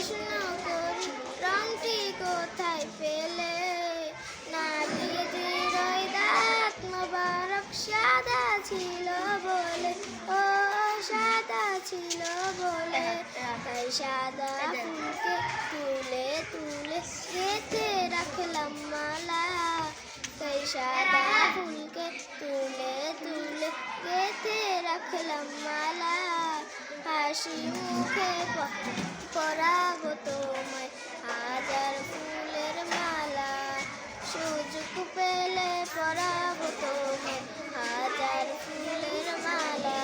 প্রশ্ন করি রংটি কোথায় পেলে? মোবারক সাদা ছিল বলে, ও সাদা ছিল বলে। তাই সাদা ফুলকে তুলে তুলে গেঁথে রাখলাম মালা। তাই সাদা ফুলকে তুলে তুলে গেঁথে রাখলাম মালা। হাসি মুখে পরাবো তোমায়। হাজার ফুলের মালা, সুযোগ পেলে পরাবো তোমায়। হাজার ফুলের মালা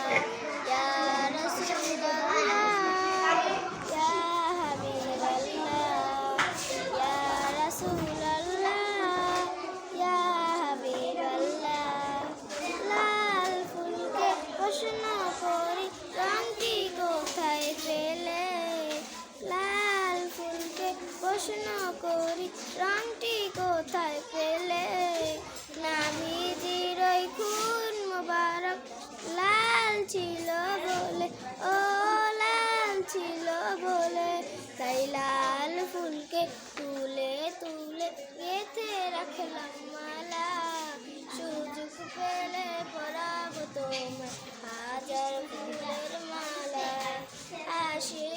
লাল ফুলকে প্রশ্ন করি রংটি প্রশ্ন করি, রংটি কোথায় পেলে? নামি ওই খুন মোবারক, লাল ছিল বলে, ও লাল ছিল বলে। তাই লাল ফুলকে তুলে তুলে এতে রাখলাম মালা। সুযোগ পেলে পরাব তোমার হাজার ফুলের মালা। আসে